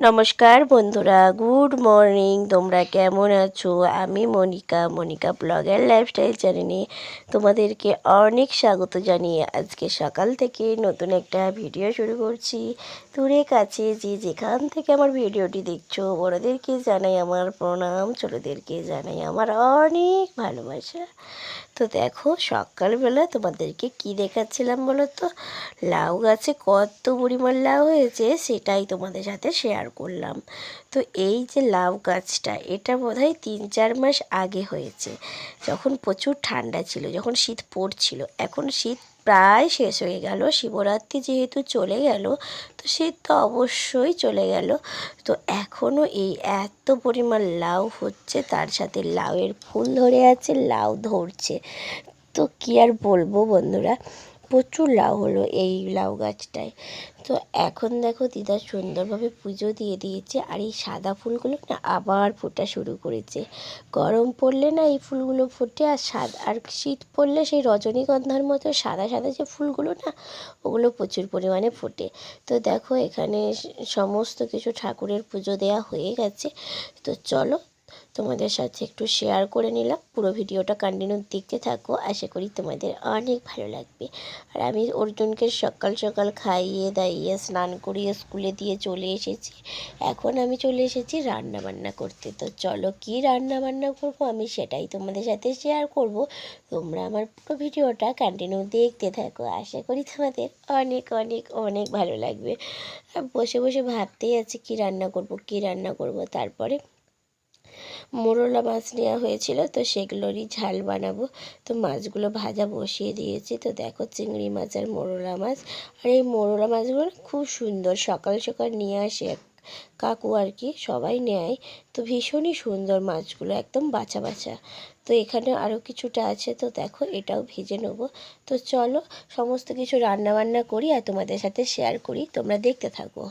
নমস্কার বন্ধুরা, good morning. তোমরা কেমন আছো? আমি মনিকা মনিকা ব্লগের লাইফস্টাইল চ্যানেলে তোমাদেরকে অনেক স্বাগত জানিয়ে আজকে সকাল থেকে নতুন একটা ভিডিও শুরু করছি। দূরে কাছে যে যেখান থেকে আমার ভিডিওটি দেখছ, বড়োদেরকে জানাই আমার প্রণাম, ছোটোদেরকে জানাই আমার অনেক ভালোবাসা। তো দেখো, সকালবেলা তোমাদেরকে কি দেখাচ্ছিলাম বলো তো? লাউ গাছে কত পরিমাণ লাউ হয়েছে, সেটাই তোমাদের সাথে শেয়ার করলাম। তো এই যে লাউ গাছটা, এটা বোধহয় তিন চার মাস আগে হয়েছে। যখন প্রচুর ঠান্ডা ছিল, যখন শীত পড়ছিল, এখন শীত প্রায় শেষ হয়ে গেল। শিবরাত্রি যেহেতু চলে গেল, তো শীত তো অবশ্যই চলে গেল। তো এখনও এই এত পরিমাণ লাউ হচ্ছে, তার সাথে লাউয়ের ফুল ধরে আছে, লাউ ধরছে। তো কী আর বলব বন্ধুরা? প্রচুর লাউ হলো এই লাউ গাছটায়। তো এখন দেখো দিদা সুন্দরভাবে পুজো দিয়ে দিয়েছে আর এই সাদা ফুলগুলো না আবার ফোটা শুরু করেছে। গরম পড়লে না এই ফুলগুলো ফোটে আর সাদা, আর শীত পড়লে সেই রজনীগন্ধার মতো সাদা সাদা যে ফুলগুলো না, ওগুলো প্রচুর পরিমাণে ফোটে। তো দেখো এখানে সমস্ত কিছু ঠাকুরের পুজো দেওয়া হয়ে গেছে। তো চলো তোমাদের সাথে একটু শেয়ার করে নিলাম। পুরো ভিডিওটা কন্টিনিউ দেখতে থাকো। আশা করি তোমাদের অনেক ভালো লাগবে। আর আমি অর্জুনকে সকাল সকাল খাইয়ে দাইয়ে স্নান করিয়ে স্কুলে দিয়ে চলে এসেছি। এখন আমি চলে এসেছি রান্না বান্না করতে। তো চলো কি রান্না বান্না করব? আমি সেটাই তোমাদের সাথে শেয়ার করব। তোমরা আমার পুরো ভিডিওটা কন্টিনিউ দেখতে থাকো। আশা করি তোমাদের অনেক অনেক অনেক ভালো লাগবে। বসে বসে ভাবতেই আছে কি রান্না করব, কি রান্না করব? তারপরে মোরলা মাছ নেওয়া হয়েছিল, তো সেগুলোরই ঝাল বানাবো। তো মাছগুলো ভাজা বসিয়ে দিয়েছি, তো দেখো চিংড়ি মাছ আর মোরলা মাছ। আর এই মোরলা মাছগুলো খুব সুন্দর, সকাল সকাল নিয়ে আসে কাকু আর কি, সবাই নেয়। তো ভীষণই সুন্দর মাছগুলো, একদম বাছা বাছা। তো এখানে আরও কিছুটা আছে, তো দেখো এটাও ভেজে নেব। তো চলো, সমস্ত কিছু রান্না বান্না করি আর তোমাদের সাথে শেয়ার করি, তোমরা দেখতে থাকো।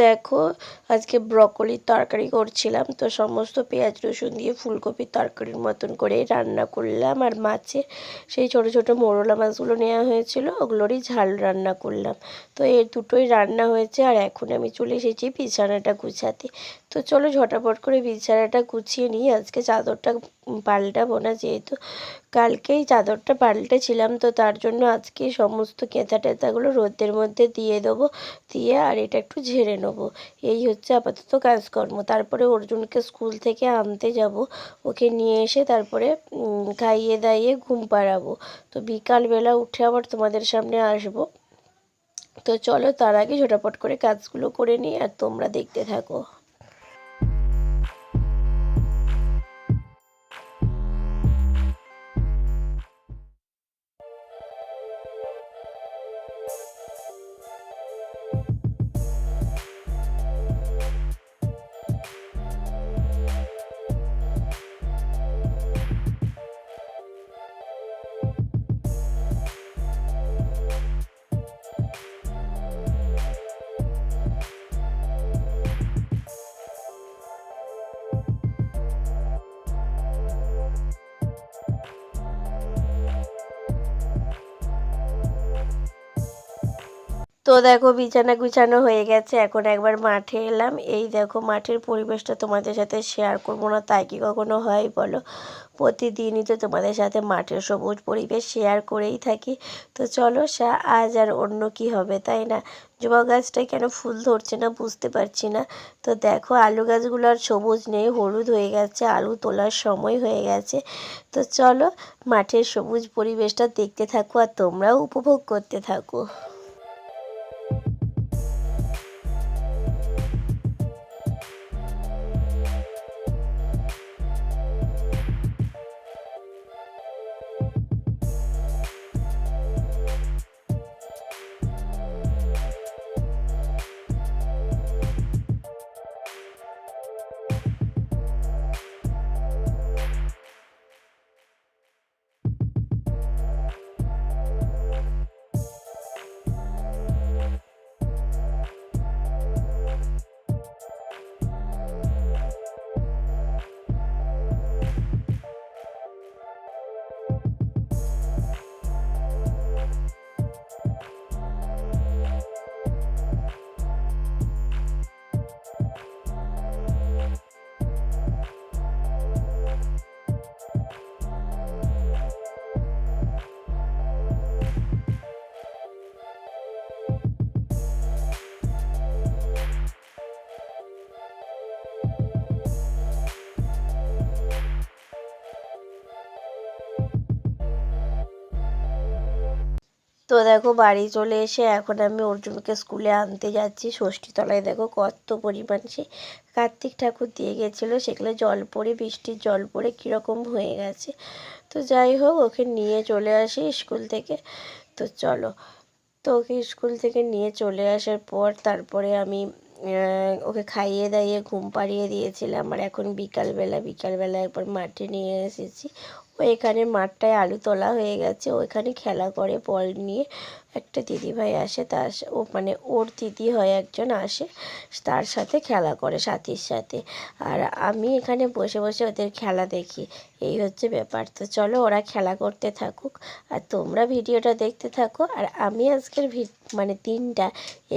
দেখো, আজকে ব্রকলির তরকারি করছিলাম, তো সমস্ত পেঁয়াজ, রসুন দিয়ে ফুলকপির তরকারির মতন করে রান্না করলাম। আর মাছে সেই ছোট ছোট মোরলা মাছগুলো নেওয়া হয়েছিল, ওগুলোরই ঝাল রান্না করলাম। তো এর দুটোই রান্না হয়েছে, আর এখন আমি চলে এসেছি বিছানাটা গুছাতে। তো চলো ঝটাপট করে বিছানাটা গুছিয়ে নিই, আজকে চাদরটা পাল্টাবো না যেহেতু। কালকেই চাদরটা পাল্টেছিলাম, তো তার জন্য আজকে সমস্ত কেঁথা টেঁথাগুলো রোদের মধ্যে দিয়ে দেবো, দিয়ে আর এটা একটু ঝেড়ে নেব। এই হচ্ছে আপাতত কাজকর্ম। তারপরে অর্জুনকে স্কুল থেকে আনতে যাব, ওকে নিয়ে এসে তারপরে খাইয়ে দাইয়ে ঘুম পাড়াবো। তো বিকালবেলা উঠে আবার তোমাদের সামনে আসব। তো চলো তার আগে ঝটাপট করে কাজগুলো করে নিই আর তোমরা দেখতে থাকো। তো দেখো বিছানা গুছানো হয়ে গেছে, এখন একবার মাঠে এলাম। এই দেখো মাঠের পরিবেশটা তোমাদের সাথে শেয়ার করব না, তাই কি কখনো হয় বলো? প্রতিদিনই তো তোমাদের সাথে মাঠের সবুজ পরিবেশ শেয়ার করেই থাকি। তো চলো সা, আজ আর অন্য কি হবে, তাই না? জবা গাছটায় কেন ফুল ধরছে না বুঝতে পারছি না। তো দেখো আলু গাছগুলো আর সবুজ নেই, হলুদ হয়ে গেছে, আলু তোলার সময় হয়ে গেছে। তো চলো মাঠের সবুজ পরিবেশটা দেখতে থাকো আর তোমরাও উপভোগ করতে থাকো। তো দেখো বাড়ি চলে এসে এখন আমি অর্জুনকে স্কুলে আনতে যাচ্ছি। ষষ্ঠীতলায় দেখো কত পরিমাণ সে কার্তিক ঠাকুর দিয়ে গেছিল, সেগুলো জল পড়ে, বৃষ্টির জল পড়ে কীরকম হয়ে গেছে। তো যাই হোক, ওকে নিয়ে চলে আসি স্কুল থেকে। তো চলো, তো ওকে স্কুল থেকে নিয়ে চলে আসার পর তারপরে আমি ওকে খাইয়ে দাইয়ে ঘুম পাড়িয়ে দিয়েছিলাম। আর এখন বিকালবেলা বিকালবেলা একবার মাঠে নিয়ে এসেছি। এখানে মাঠটায় আলু তোলা হয়ে গেছে। ওইখানে খেলা করে বল নিয়ে একটা দিদিভাই আসে, তার ও মানে ওর দিদি হয় একজন আসে, তার সাথে খেলা করে সাথীর সাথে। আর আমি এখানে বসে বসে ওদের খেলা দেখি, এই হচ্ছে ব্যাপার। তো চলো ওরা খেলা করতে থাকুক, আর তোমরা ভিডিওটা দেখতে থাকো, আর আমি আজকের মানে দিনটা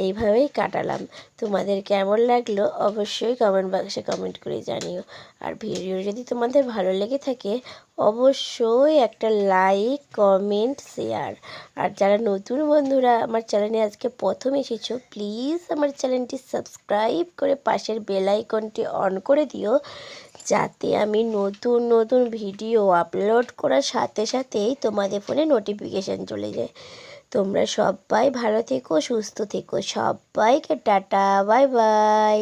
এইভাবেই কাটালাম। তোমাদের কেমন লাগল অবশ্যই কমেন্ট বক্সে কমেন্ট করে জানিও। আর ভিডিও যদি তোমাদের ভালো লেগে থাকে অবশ্যই একটা লাইক কমেন্ট শেয়ার আর যারা নতুন বন্ধুরা আমার চ্যানেলে আজকে প্রথম এসেছ প্লিজ আমার চ্যানেলটি সাবস্ক্রাইব করে পাশের বেল আইকনটি অন করে দিও, যাতে আমি নতুন নতুন ভিডিও আপলোড করার সাথে সাথেই তোমাদের ফোনে নোটিফিকেশান চলে যায়। তোমরা সবাই ভালো থেকো, সুস্থ থেকো, সবাইকে টাটা বাই বাই